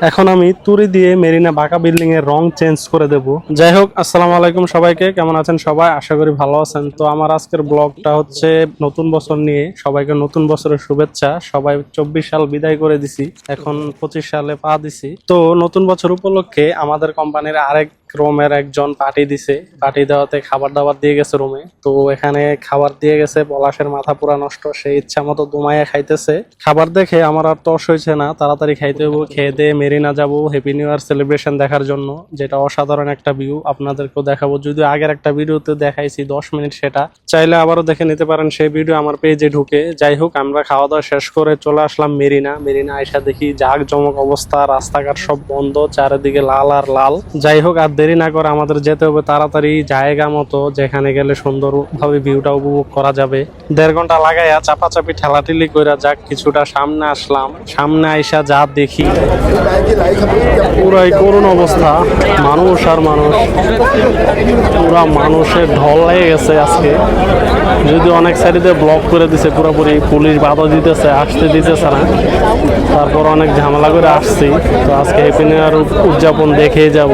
এখন আমি তুরি দিয়ে মেরিনা বাঁকা বিল্ডিং এর রং চেঞ্জ করে দেব। যাই হোক আসসালামু আলাইকুম সবাইকে, কেমন আছেন সবাই? আশা করি ভালো আছেন। তো আমার আজকের ব্লগটা হচ্ছে নতুন বছর নিয়ে। সবাইকে নতুন বছরের শুভেচ্ছা। সবাই চব্বিশ সাল বিদায় করে দিছি। এখন পঁচিশ সালে পা দিছি। তো নতুন বছর উপলক্ষে আমাদের কোম্পানির আরেক রুমের একজন পার্টি দিছে। পার্টি দেওয়াতে খাবার দাবার দিয়ে গেছে রুমে। তো এখানে খাবার দিয়ে গেছে, পলাশের মাথা পুরা নষ্ট, সে ইচ্ছা মতো দুমাইয়া খাইতেছে। খাবার দেখে আমার আর তস হয়েছে না, তাড়াতাড়ি খাইতে হব খেয়ে দিয়ে মেরিনা যাব হ্যাপি নিউ ইয়ার সেলিব্রেশন দেখার জন্য, যেটা অসাধারণ একটা ভিউ আপনাদেরকেও দেখাবো। যদিও আগের একটা ভিডিওতে দেখাইছি, দশ মিনিট সেটা, চাইলে আবারও দেখে নিতে পারেন, সেই ভিডিও আমার পেজে ঢুকে। যাই হোক, আমরা খাওয়া দাওয়া শেষ করে চলে আসলাম মেরিনা। মেরিনা আইসা দেখি জাক জমক অবস্থা, রাস্তাঘাট সব বন্ধ, চারিদিকে লাল আর লাল। যাই হোক, আর দেরি না করে আমাদের যেতে হবে তাড়াতাড়ি জায়গা মতো যেখানে গেলে সুন্দরভাবে ভিউটা উপভোগ করা যাবে। দেড় ঘণ্টা লাগাইয়া চাপাচাপি ঠেলাঠেলি কইরা যাক, কিছুটা সামনে আসলাম। সামনে আইসা যা দেখি, পুরাই করুণ অবস্থা। মানুষ আর মানুষ। পুরা মানুষের ঢল লেগে গেছে আজকে। যদি অনেক সাইডে ব্লক করে দিছে, পুরোপুরি পুলিশ বাধা দিতেছে, আসতে দিতেছে না। তারপর অনেক ঝামেলা করে আসছি। তো আজকে নিউ ইয়ার উদযাপন দেখেই যাব।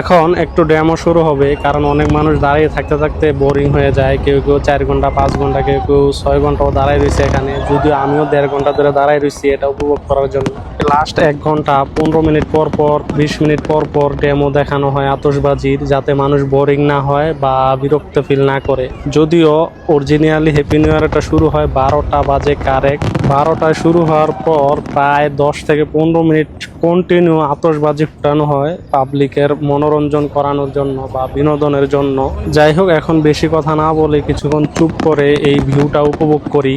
এখন একটু ড্যামও শুরু হবে, কারণ অনেক মানুষ দাঁড়িয়ে থাকতে থাকতে বোরিং হয়ে যায়। কেউ কেউ চার ঘণ্টা, পাঁচ ঘণ্টা, কেউ কেউ ছয় ঘন্টাও দাঁড়ায় রয়েছে এখানে। যদিও আমিও দেড় ঘণ্টা ধরে দাঁড়ায় রয়েছি এটা উপভোগ করার জন্য। লাস্ট এক ঘণ্টা, পনেরো মিনিট পর পর, বিশ মিনিট পর পর ডেমো দেখানো হয় আতসবাজির যাতে মানুষ বোরিং না হয় বা বিরক্ত ফিল না করে। যদিও অরিজিনালি হ্যাপি নিউ ইয়ারটা শুরু হয় বারোটা বাজে কারেক্ট বারোটায় শুরু হওয়ার পর প্রায় দশ থেকে পনেরো মিনিট কন্টিনিউ আতসবাজি ফুটানো হয় পাবলিকের মনোরঞ্জন করানোর জন্য বা বিনোদনের জন্য। যাই হোক, এখন বেশি কথা না বলে কিছুক্ষণ চুপ করে এই ভিউটা উপভোগ করি।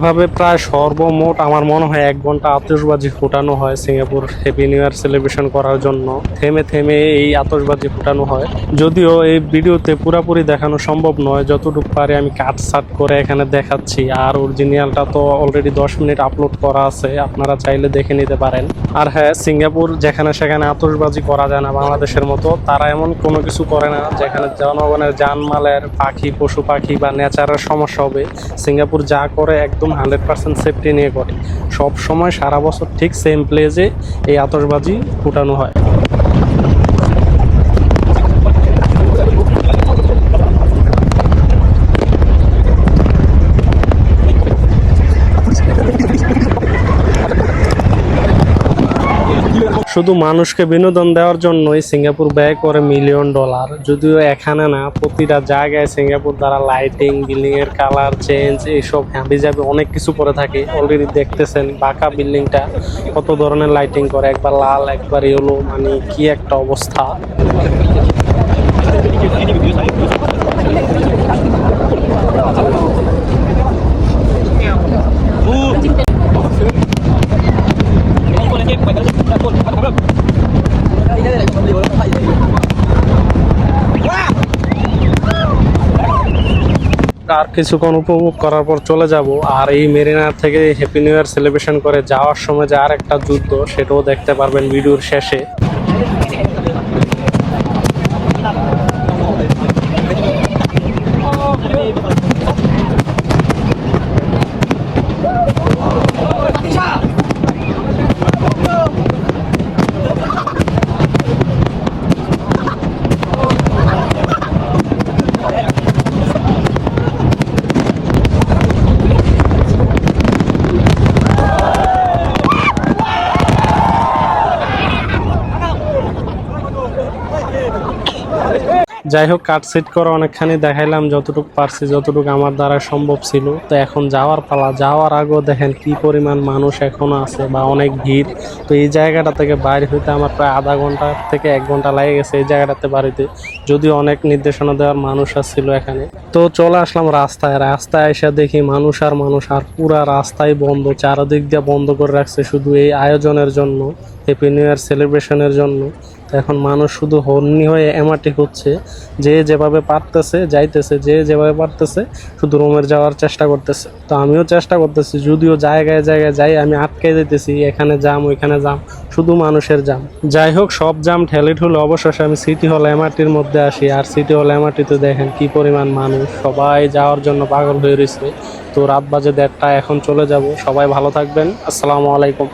এভাবে প্রায় সর্বমোট আমার মনে হয় এক ঘণ্টা আতশবাজি ফুটানো হয় Singapore happy new year celebration করার জন্য। থেমে থেমে এই আতশবাজি ফুটানো হয়। যদিও এই ভিডিওতে পুরাপুরি দেখানো সম্ভব নয়, যতটুকু পারে আমি কাট সাট করে এখানে দেখাচ্ছি। আর অরিজিনালটা তো অলরেডি দশ মিনিট আপলোড করা আছে, আপনারা চাইলে দেখে নিতে পারেন। আর হ্যাঁ সিঙ্গাপুর যেখানে সেখানে আতশবাজি করা যায় না বাংলাদেশের মতো, তারা এমন কোনো কিছু করে না, যেখানে জনগণের জানমালের পাখি, পশু পাখি বা নেচারের সমস্যা হবে। সিঙ্গাপুর যা করে একদম হান্ড্রেড পার্সেন্ট সেফটি নিয়ে ঘটে। সব সময় সারা বছর ঠিক সেম প্লেজে এই আতশবাজি ফুটানো হয়। শুধু মানুষকে বিনোদন দেওয়ার জন্যই সিঙ্গাপুর ব্যয় করে মিলিয়ন ডলার। যদিও এখানে না, প্রতিটা জায়গায় সিঙ্গাপুর দ্বারা লাইটিং বিল্ডিং এর কালার চেঞ্জ, এইসব হ্যাঁবি যাবে অনেক কিছু করে থাকে। অলরেডি দেখতেছেন, বাঁকা বিল্ডিংটা কত ধরনের লাইটিং করে, একবার লাল, একবার ইয়েলো মানে কি একটা অবস্থা। আর কিছুক্ষণ উপভোগ করার পর চলে যাব। আর এই মেরিনার থেকে হ্যাপি নিউ ইয়ার সেলিব্রেশন করে যাওয়ার সময় যে আর একটা যুদ্ধ, সেটাও দেখতে পারবেন ভিডিওর শেষে। যাই হোক কাট সিট করে অনেকখানি দেখাইলাম, যতটুকু পারছি, যতটুকু আমার দ্বারা সম্ভব ছিল। তো এখন যাওয়ার পালা, যাওয়ার আগেও দেখেন কি পরিমাণ মানুষ এখনও আছে বা অনেক ভিড়। তো এই জায়গাটা থেকে বাইরে হইতে আমার প্রায় আধা ঘণ্টা থেকে এক ঘণ্টা লাগে গেছে এই জায়গাটাতে বাড়িতে যদিও অনেক নির্দেশনা দেওয়ার মানুষ আসছিল এখানে। তো চলে আসলাম রাস্তায়। রাস্তায় এসে দেখি মানুষ আর মানুষ আর পুরা রাস্তাই বন্ধ, চারদিক দিয়ে বন্ধ করে রাখছে শুধু এই আয়োজনের জন্য। হ্যাপি নিউ ইয়ার সেলিব্রেশনের জন্য। এখন মানুষ শুধু হন্নি হয়ে এমাটি হচ্ছে, যে যেভাবে পারতেছে, যাইতেছে, যে যেভাবে পারতেছে, শুধু রোমের যাওয়ার চেষ্টা করতেছে। তো আমিও চেষ্টা করতেছি, যদিও জায়গায় জায়গায় যাই, আমি আটকে যেতেছি এখানে যাম, ওইখানে যাম, শুধু মানুষের জাম যাই হোক, সব জাম ঠেলে ঠুলে অবশেষে আমি সিটি হল এমআরটির মধ্যে আসি, আর সিটি হল এমআরটিতে দেখেন কি পরিমাণ মানুষ, সবাই যাওয়ার জন্য পাগল হয়ে রয়েছে তো রাত বাজে দেড়টা এখন চলে যাব, সবাই ভালো থাকবেন, আসসালামু আলাইকুম।